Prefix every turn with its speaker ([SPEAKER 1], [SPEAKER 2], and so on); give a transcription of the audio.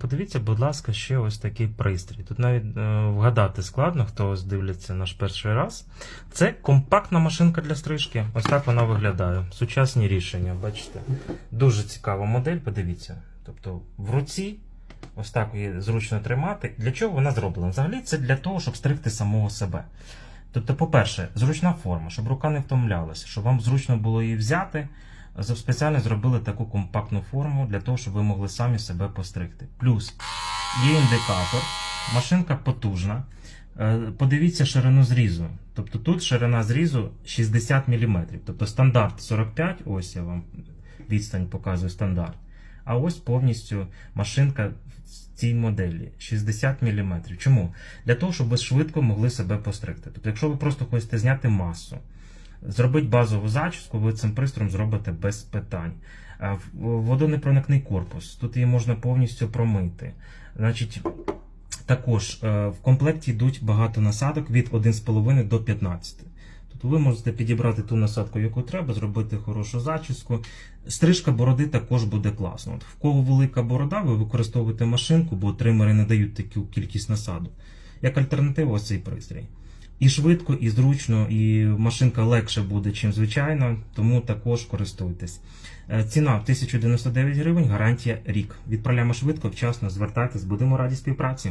[SPEAKER 1] Подивіться, будь ласка, ще ось такий пристрій. Тут навіть е, вгадати складно, хто ось дивляться наш перший раз. Це компактна машинка для стрижки. Ось так вона виглядає. Сучасні рішення, бачите. Дуже цікава модель, подивіться. Тобто в руці ось так її зручно тримати. Для чого вона зроблена? Взагалі це для того, щоб стригти самого себе. Тобто, по-перше, зручна форма, щоб рука не втомлялася, щоб вам зручно було її взяти. Спеціально зробили таку компактну форму для того, щоб ви могли самі себе постригти. Плюс є індикатор, машинка потужна. Е, Подивіться ширину зрізу. Тобто тут ширина зрізу 60 мм. Тобто стандарт 45, ось я вам відстань показую стандарт. А ось повністю машинка в цій моделі 60 мм. Чому? Для того, щоб ви швидко могли себе постригти. Тобто, якщо ви просто хочете зняти масу, зробити базову зачіску, ви цим пристроєм зробите без питань. Водонепроникний корпус. Тут її можна повністю промити. Значить, також е, в комплекті йдуть багато насадок від 1,5 до 15. Тобто ви можете підібрати ту насадку, яку треба, зробити хорошу зачіску. Стрижка бороди також буде класно. От в кого велика борода, ви використовуєте машинку, бо тримери не дають таку кількість насадок. Як альтернатива, ось цей пристрій. І швидко, і зручно, і машинка легше буде, чим звичайно, тому також користуйтесь. Е, Ціна 1099 гривень, гарантія рік. Відправляємо швидко, вчасно, звертайтесь, будемо раді співпраці.